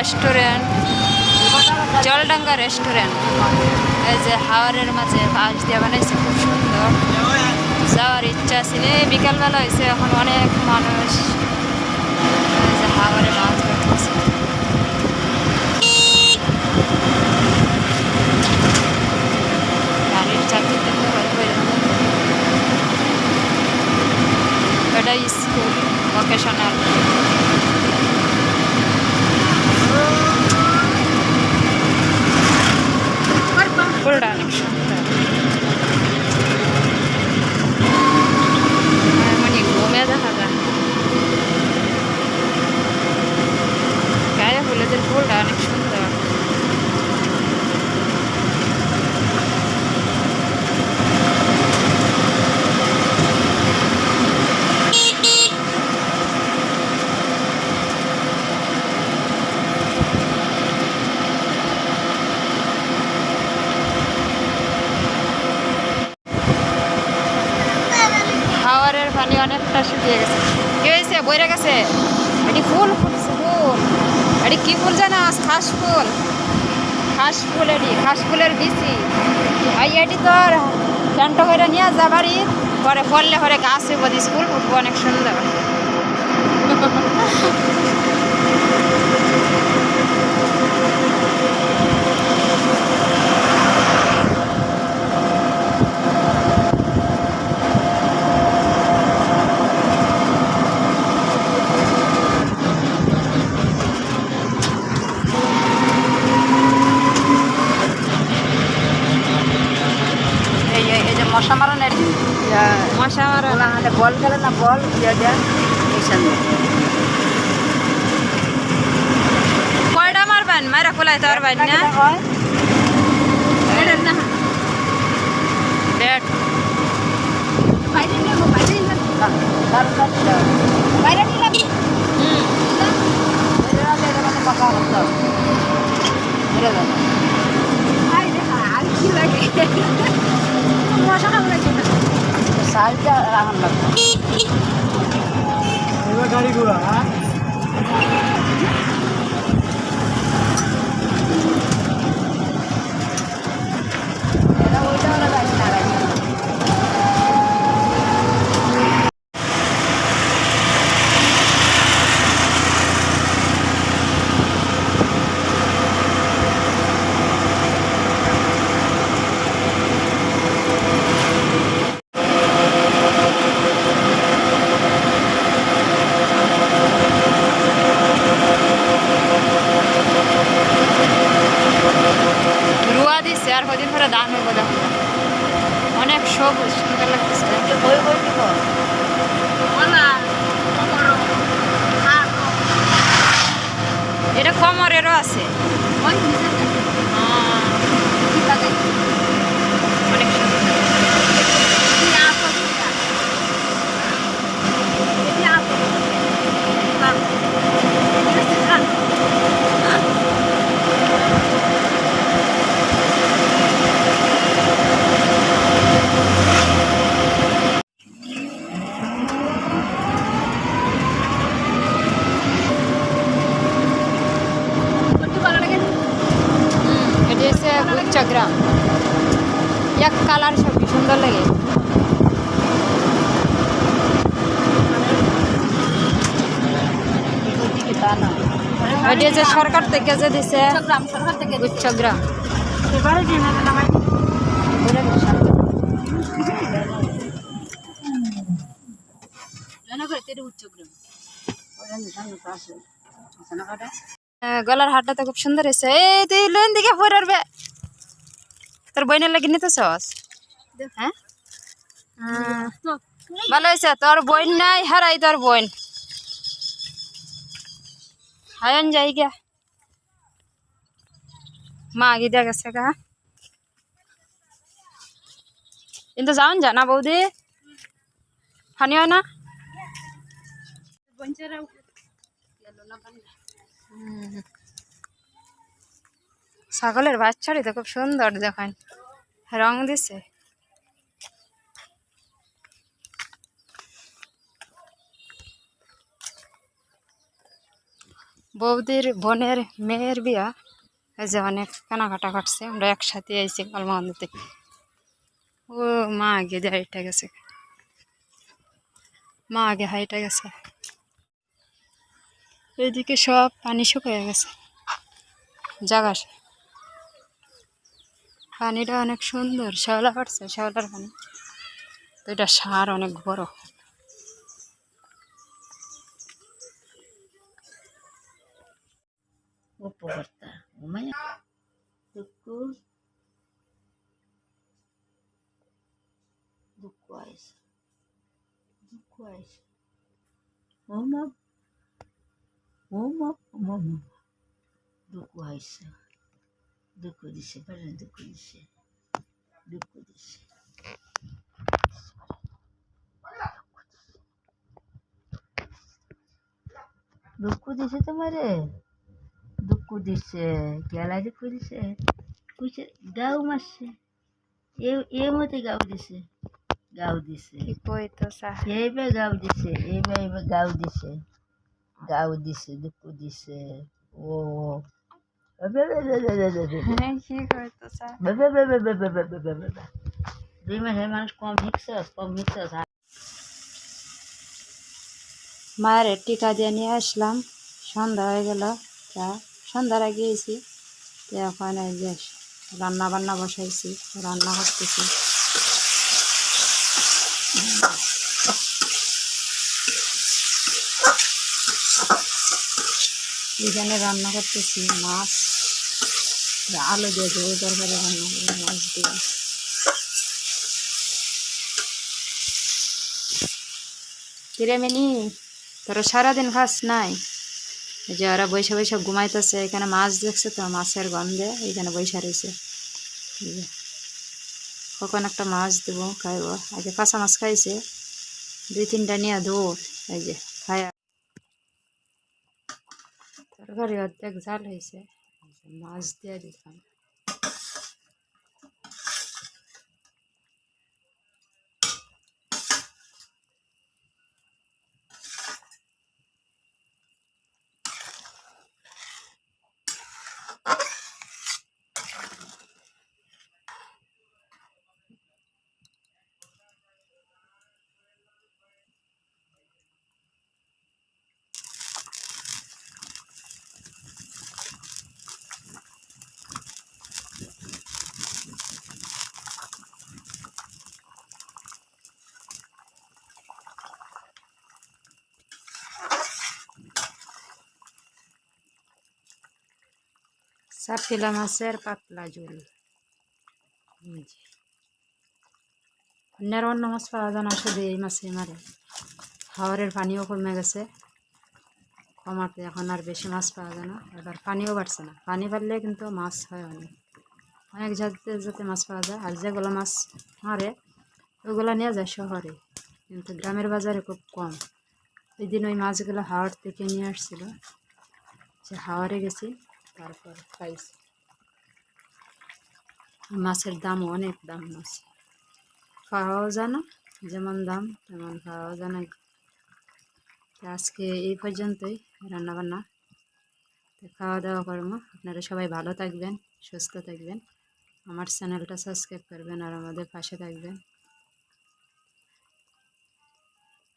Restaurant Jaldanga restaurant এই যে হাওয়ারের মাঝে বাঁশ দিয়ে বানাইছে, খুব সুন্দর। যাওয়ার ইচ্ছা আছে এই বিকালবেলা হয়েছে, এখন অনেক মানুষ। হাওয়ারে মাছ ধরতেছে গাড়ির চাকরি দেখতে পারব এটা স্কুল ভোকেশনাল ফুলটা অনেক সুন্দর মানে ঘুমে দেখা যায় গায়ে হলুদের ফুলটা অনেক সুন্দর খাওয়ারের হয়েছে? গেছে? ফুল ফুল ফুল। জানাস ফুল ফুলের এটি তোর করে নিয়ে পরে পড়লে পরে গাছ হইব স্কুল অনেক সুন্দর এই যে- এই যে মশা মারণের গেলে না বল দিয়ে দেন এইখানে কয়টা মারবেন? মারা কোলাই তো আর না? ব্যাট বাইরে নেব বাইরে কাছে বাইরে নিয়ে হুম বাইরে না মানে পাকা আর কি লাগে? মশা না সাইডটা রাখান লাগবে গাড়ি ঘোড়া hace. করে তেরে উচ্চ গ্রাম ওখানে সামনে তো আছে আছে না কাটা আহ, গলার হাটটা তো খুব সুন্দর হয়েছে। এই তুই লোন দিকে পড়বে তোর বইনের লাগি নিতে সস হ্যাঁ? ভালো হয়েছে তোর বইন নাই হারাই তোর বইন হায়ন যাই গিয়া মা আগে দিয়া গেছে গা। কিন্তু যাওন জানা বৌদি? ফানি হয় না? বঞ্চারা ছাগলের বাচ্চাটি তো খুব সুন্দর দেখেন। রং দিছে। বৌদির বোনের মেয়ের বিয়া, এই যে অনেক কেনাকাটা কাটছে আমরা একসাথে আইছি থেকে ও মা আগে দিয়ে হাইটা গেছে। মা আগে হাইটা গেছে। এইদিকে সব পানি শুকিয়ে গেছে। জাগা পানিটা অনেক সুন্দর, শ্যাওলা কাটছে শ্যাওলার পানি। তো এটা সার অনেক বড়। উপকর্তা দুঃখ। দুঃখ আইস। দুঃখ আইস। ওমা ওমা ওমা দুঃখ আইসে। do Curice, Barão do Curice, do Curice. Do Curice tá, તમારે do Curice, é છે Curice? Curice ગાઉમાં છે એ eu, મોટી ગાઉ દેશે ગાઉ દેશે એ બે ગાઉ દેશે એ બે ગાઉ દેશે disse, do que disse? Oh. কম কম মায়ের টিকা দিয়ে নিয়ে আসলাম। সন্ধ্যা হয়ে গেল তা সন্ধ্যার আগে এসি। তো এখন রান্না বান্না বসাইছি, রান্না করতেছি। এখানে রান্না করতেছি, মাছ আলু দিয়ে দেবো তরকারি রান্না করে, মাছ দিয়ে। কিরে মিনি, তোরা সারাদিন খাস নাই? এই যে ওরা বৈশা বৈশা ঘুমাইতেছে, এখানে মাছ দেখছে তো, মাছের গন্ধে এখানে বৈশা রয়েছে কখন একটা মাছ দেবো, খাইব। আগে কাঁচা মাছ খাইছে, দুই তিনটা নিয়ে দৌড়, এই যে। তরকারি অর্ধেক জাল হয়েছে। মাছ দিয়ে দিলাম। সাপিলা মাছের পাতলা ঝোল। অন্যের অন্য মাছ পাওয়া যায় না শুধু এই মাছে মারে হাওরের পানিও কমে গেছে কমাতে এখন আর বেশি মাছ পাওয়া যায় না এবার পানিও বাড়ছে না পানি বাড়লে কিন্তু মাছ হয় অনেক অনেক জাতে জাতে মাছ পাওয়া যায় আর যেগুলো মাছ মারে ওগুলো নিয়ে যায় শহরে কিন্তু গ্রামের বাজারে খুব কম ওই দিন ওই মাছগুলো হাওড় থেকে নিয়ে আসছিল যে হাওড়ে গেছি তারপর পাইছি মাছের দাম অনেক দাম মাছ। খাওয়াও যায় না যেমন দাম তেমন খাওয়াও তো আজকে এই পর্যন্তই রান্নাবান্না। তো খাওয়া দাওয়া করব। আপনারা সবাই ভালো থাকবেন, সুস্থ থাকবেন। আমার চ্যানেলটা সাবস্ক্রাইব করবেন আর আমাদের পাশে থাকবেন।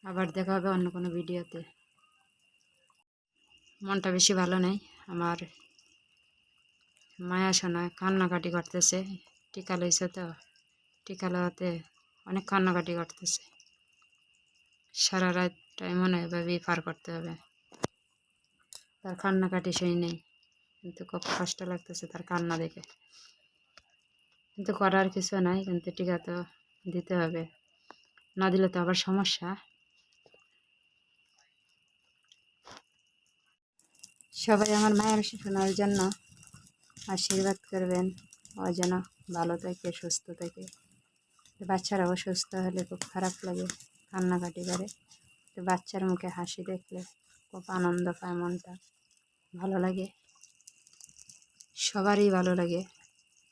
আবার দেখা হবে অন্য কোনো ভিডিওতে মনটা বেশি ভালো নেই, আমার মায়া সোনা, কান্নাকাটি করতেছে। টিকা লইছে তো? টিকা লাগাতে অনেক কান্নাকাটি করতেছে। সারা রাত টাইম মনে হয় এভাবেই পার করতে হবে। তার কান্নাকাটি সেই নেই। কিন্তু খুব কষ্ট লাগতেছে তার কান্না দেখে। কিন্তু করার কিছু নাই, কিন্তু টিকা তো দিতে হবে। না দিলে তো আবার সমস্যা। সবাই আমার মায়ের শোনার জন্য আশীর্বাদ করবেন। ও যেন ভালো থাকে, সুস্থ থাকে। তো বাচ্চারাও সুস্থ হলে খুব খারাপ লাগে, কান্নাকাটি করে। তো বাচ্চার মুখে হাসি দেখলে খুব আনন্দ পায় মনটা। ভালো লাগে। সবারই ভালো লাগে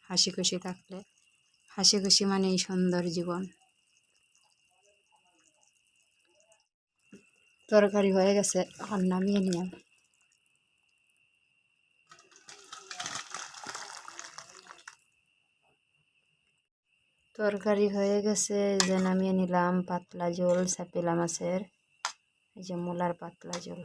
হাসি খুশি থাকলে। হাসি খুশি মানেই সুন্দর জীবন। তরকারি হয়ে গেছে, আর নামিয়ে নিলাম। তরকারি হয়ে গেছে যে নামিয়ে নিলাম পাতলা ঝোল সাপিলা মাছের, এই যে মূলার পাতলা ঝোল।